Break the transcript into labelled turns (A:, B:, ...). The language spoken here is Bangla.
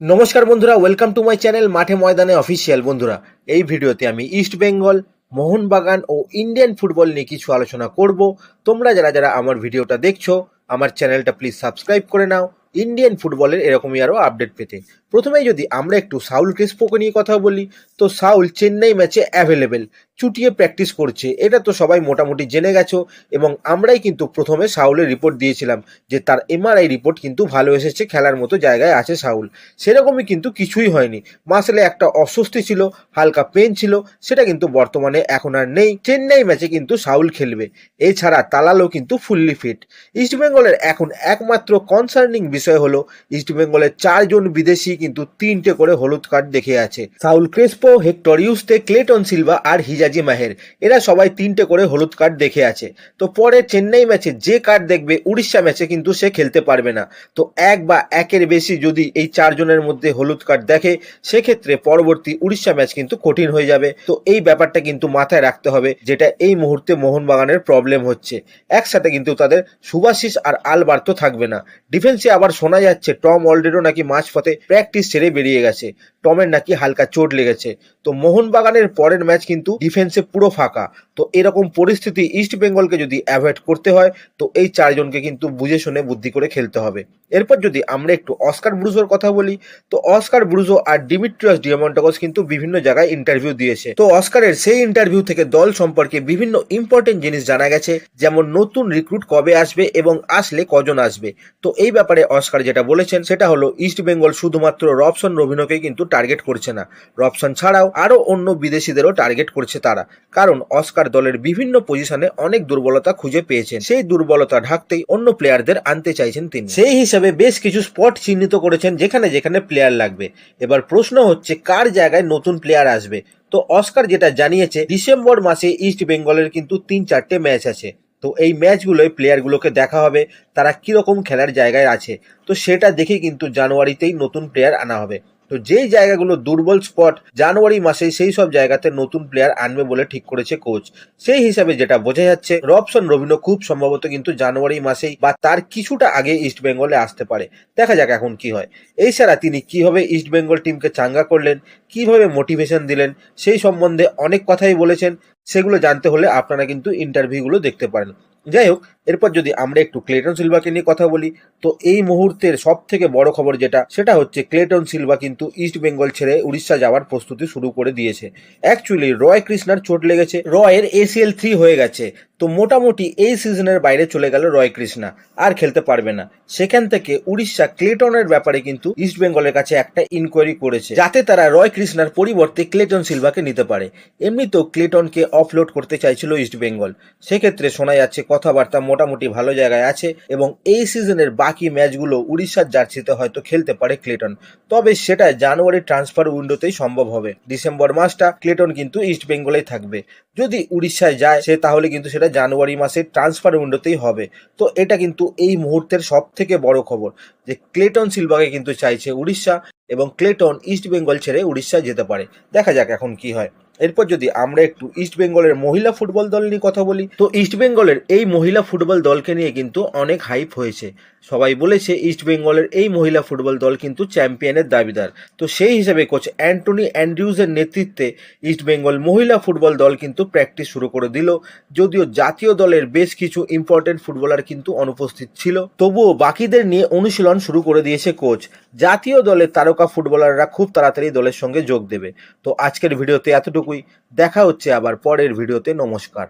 A: নমস্কার বন্ধুরা ওয়েলকাম টু মাই চ্যানেল মাঠে ময়দানে অফিসিয়াল বন্ধুরা, এই ভিডিওতে আমি ইস্ট বেঙ্গল মোহনবাগান ও ইন্ডিয়ান ফুটবল নিয়ে কিছু আলোচনা করব। তোমরা যারা যারা আমার ভিডিওটা দেখছ, আমার চ্যানেলটা প্লিজ সাবস্ক্রাইব করে নাও। ইন্ডিয়ান ফুটবলের এরকমই আরও আপডেট পেতে। প্রথমেই যদি আমরা একটু সাউল ক্রিস্পোকে নিয়ে কথা বলি, তো সাউল চেন্নাই ম্যাচে অ্যাভেলেবেল চুটিয়ে প্র্যাকটিস করছে। এটা তো সবাই মোটামুটি জেনে গেছো এবং আমরাই কিন্তু প্রথমে সাউলের রিপোর্ট দিয়েছিলাম যে তার এমআরআই রিপোর্ট কিন্তু ভালো এসেছে, খেলার মতো জায়গায় আছে সাউল। সেরকমই কিন্তু কিছুই হয়নি। মাসলে একটা অস্বস্তি ছিল, হালকা পেন ছিল, সেটা কিন্তু বর্তমানে এখন আর নেই। চেন্নাই ম্যাচে কিন্তু সাউল খেলবে। এছাড়া তালালও কিন্তু ফুললি ফিট ইস্টবেঙ্গলের এখন একমাত্র কনসার্নিং বিষয় হলো ইস্টবেঙ্গলের চারজন বিদেশি কিন্তু তিনটে করে হলুদ কার্ড দেখে আছে। Saul Crespo, Hector Yuste, Clayton Silva আর হিজাজি মাহের। এরা সবাই তিনটে করে হলুদ কার্ড দেখে আছে। তো পরে চেন্নাই ম্যাচে যে কার্ড দেখবে, উড়িষ্যা ম্যাচে কিন্তু সে খেলতে পারবে না। তো এক বা একের বেশি যদি এই চারজনের মধ্যে হলুদ কার্ড দেখে, সেক্ষেত্রে পরবর্তী উড়িষ্যা ম্যাচ কিন্তু কঠিন হয়ে যাবে। তো এই ব্যাপারটা কিন্তু মাথায় রাখতে হবে, যেটা এই মুহূর্তে মোহনবাগানের প্রবলেম হচ্ছে। একসাথে কিন্তু তাদের সুভাশিস আর আলবার্তো থাকবে না। ডিফেন্সে আবার শোনা যাচ্ছে, টম অলরেডো নাকি মাঝপথে প্র্যাকটিস ছেড়ে বেরিয়ে গেছে। টমের নাকি হালকা চোট লেগেছে। তো মোহনবাগানের পরের ম্যাচ কিন্তু ডিফেন্সে পুরো ফাঁকা। তো এরকম পরিস্থিতি ইস্ট বেঙ্গলকে যদি অ্যাভয়েড করতে হয়, তো এই চারজনকে কিন্তু বুঝে শুনে বুদ্ধি করে খেলতে হবে। এরপর যদি আমরা একটু অস্কার ব্রুজোর কথা বলি, তো অস্কার ব্রুজো আর ডিমিট্রিয়াস ডিয়ামন্টাগস কিন্তু বিভিন্ন জায়গায় ইন্টারভিউ দিয়েছে। তো অস্কারের সেই ইন্টারভিউ থেকে দল সম্পর্কে বিভিন্ন ইম্পর্টেন্ট জিনিস জানা গেছে, যেমন নতুন রিক্রুট কবে আসবে এবং আসলে কজন আসবে। তো এই ব্যাপারে অস্কার যেটা বলেছেন, সেটা হলো ইস্ট বেঙ্গল শুধুমাত্র রবসন রবিনকেই কিন্তু টার্গেট করছে না। রবসন ছাড়াও আরও অন্য বিদেশিদেরও টার্গেট করছে তারা। কারণ অস্কার দলের বিভিন্ন পজিশনে অনেক দুর্বলতা খুঁজে পেয়েছেন। সেই দুর্বলতা ঢাকতেই অন্য প্লেয়ারদের আনতে চাইছেন তিনি। সেই হিসাবে বেশ কিছু স্পট চিহ্নিত করেছেন যেখানে যেখানে প্লেয়ার লাগবে। এবার প্রশ্ন হচ্ছে, কার জায়গায় নতুন প্লেয়ার আসবে? তো অস্কার যেটা জানিয়েছে, ডিসেম্বর মাসে ইস্ট বেঙ্গলের কিন্তু তিন চারটে ম্যাচ আছে। তো এই ম্যাচগুলোয় প্লেয়ারগুলোকে দেখা হবে, তারা কীরকম খেলার জায়গায় আছে। তো সেটা দেখে কিন্তু জানুয়ারিতেই নতুন প্লেয়ার আনা হবে। তো যেই জায়গাগুলো দুর্বল স্পট জানুয়ারি মাসে সেই সব জায়গাতে নতুন প্লেয়ার আনবে বলে ঠিক করেছে কোচ সেই হিসাবে যেটা বোঝা যাচ্ছে, রবসন রবিনো খুব সম্ভবত কিন্তু জানুয়ারি মাসেই বা তার কিছুটা আগে ইস্ট বেঙ্গলে আসতে পারে। দেখা যাক এখন কি হয়। এছাড়া তিনি কীভাবে ইস্ট বেঙ্গল টিমকে চাঙ্গা করলেন, কীভাবে মোটিভেশন দিলেন, সেই সম্বন্ধে অনেক কথাই বলেছেন। সেগুলো জানতে হলে আপনারা কিন্তু ইন্টারভিউগুলো দেখতে পারেন। যাই হোক, এরপর যদি আমরা একটু ক্লেটন সিলভাকে নিয়ে কথা বলি, তো এই মুহূর্তের সব থেকে বড় খবর যেটা, সেটা হচ্ছে ক্লেটন সিলভা কিন্তু ইস্ট বেঙ্গল ছেড়ে উড়িষ্যা যাওয়ার প্রস্তুতি শুরু করে দিয়েছে। অ্যাকচুয়ালি রয় কৃষ্ণার চোট লেগেছে। রয়ের এসিএল থ্রি হয়ে গেছে। তো মোটামুটি এই সিজনের বাইরে চলে গেল রয় কৃষ্ণা, আর খেলতে পারবে না। সেখান থেকে উড়িষ্যা ক্লেটনের ব্যাপারে কিন্তু ইস্ট বেঙ্গলের কাছে একটা ইনকোয়ারি করেছে, যাতে তারা রয় কৃষ্ণার পরিবর্তে ক্লেটন সিলভাকে নিতে পারে। এমনিতেও ক্লেটনকে অফলোড করতে চাইছিল ইস্ট বেঙ্গল সেক্ষেত্রে শোনা যাচ্ছে কথাবার্তা মোটামুটি ভালো জায়গায় আছে এবং এই সিজনের বাকি ম্যাচগুলো উড়িষ্যার জার্সিতে হয়তো খেলতে পারে ক্লেটন। তবে সেটা জানুয়ারি ট্রান্সফার উইন্ডোতেই সম্ভব হবে। ডিসেম্বর মাসটা ক্লেটন কিন্তু ইস্ট বেঙ্গলেই থাকবে। যদি উড়িষ্যায় যায়, সে তাহলে কিন্তু সেটা জানুয়ারি মাসের ট্রান্সফার উইন্ডোতেই হবে। তো এটা কিন্তু এই মুহূর্তের সব থেকে বড় খবর যে ক্লেটন সিলভাকে কিন্তু চাইছে উড়িষ্যা এবং ক্লেটন ইস্ট বেঙ্গল ছেড়ে উড়িষ্যায় যেতে পারে। দেখা যাক এখন কি হয়। এরপর যদি আমরা একটু ইস্ট বেঙ্গলের মহিলা ফুটবল দল নিয়ে কথা বলি, তো ইস্ট বেঙ্গলের এই মহিলা ফুটবল দলকে নিয়ে কিন্তু অনেক হাইপ হয়েছে। সবাই বলেছে ইস্ট বেঙ্গলের এই মহিলা ফুটবল দল কিন্তু চ্যাম্পিয়নের দাবিদার। তো সেই হিসাবে কোচ অ্যান্টনি অ্যান্ড্রিউজের নেতৃত্বে ইস্ট বেঙ্গল মহিলা ফুটবল দল কিন্তু প্র্যাকটিস শুরু করে দিল। যদিও জাতীয় দলের বেশ কিছু ইম্পর্টেন্ট ফুটবলার কিন্তু অনুপস্থিত ছিল। তবুও বাকিদের নিয়ে অনুশীলন শুরু করে দিয়েছে কোচ জাতীয় দলের তারকা ফুটবলাররা খুব তাড়াতাড়ি দলের সঙ্গে যোগ দেবে। তো আজকের ভিডিওতে এতটুকুই। দেখা হচ্ছে আবার পরের ভিডিওতে। নমস্কার।